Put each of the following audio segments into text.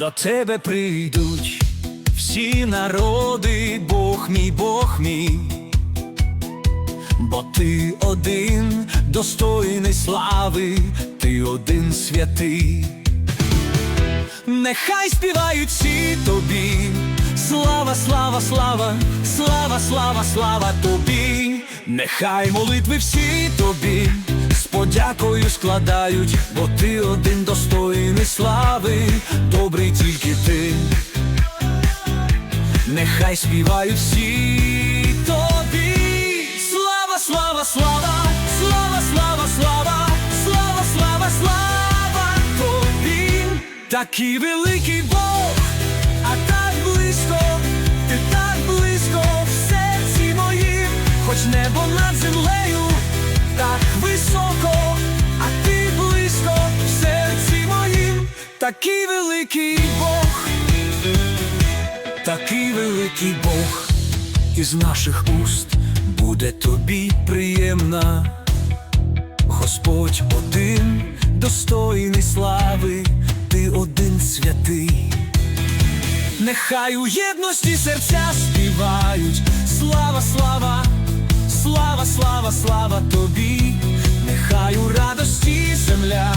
тебе прийдуть всі народи, Бог мій, Бог мій, бо ти один достойний слави, ти один святий. Нехай співають всі тобі, слава, слава, слава, слава, слава, слава тобі, нехай молитви всі тобі, подякою складають, бо ти один достойний слави, добрий тільки ти. Нехай співають всі тобі. Слава, слава, слава, слава, слава, слава, слава, слава, слава тобі. Такий великий Бог, а так близько, ти так близько в серці моїм, хоч небо над землею, так високо, такий великий Бог. Такий великий Бог із наших уст буде тобі приємна. Господь один, достойний слави, ти один святий. Нехай у єдності серця співають. Слава, слава, слава, слава, слава тобі. Нехай у радості земля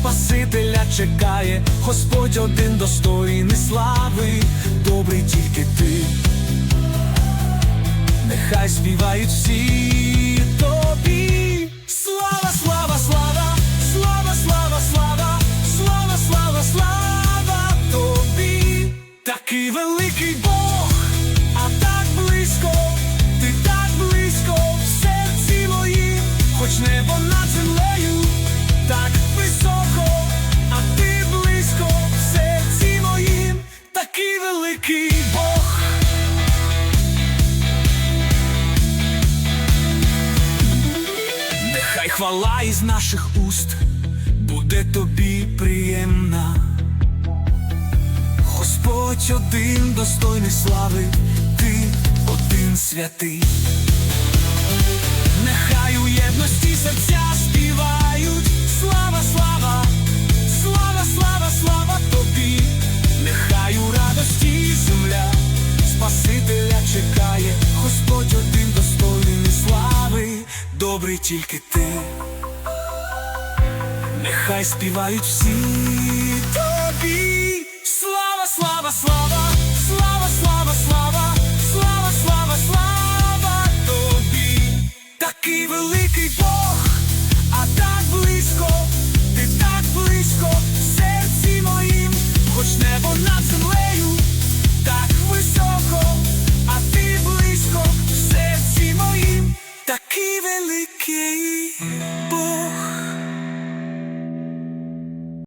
Спасителя чекає, Господь один достойний слави, добрий тільки ти. Нехай співають всі великий Бог. Нехай хвала із наших уст буде тобі приємна. Господь один достойний слави, ти один святий. Добрий тільки ти. Нехай співають всі тобі. Слава, слава, слава, слава, слава, слава, слава, слава, слава тобі. Такий великий Бог, а так близько, ти так близько серці моїм, хоч небо над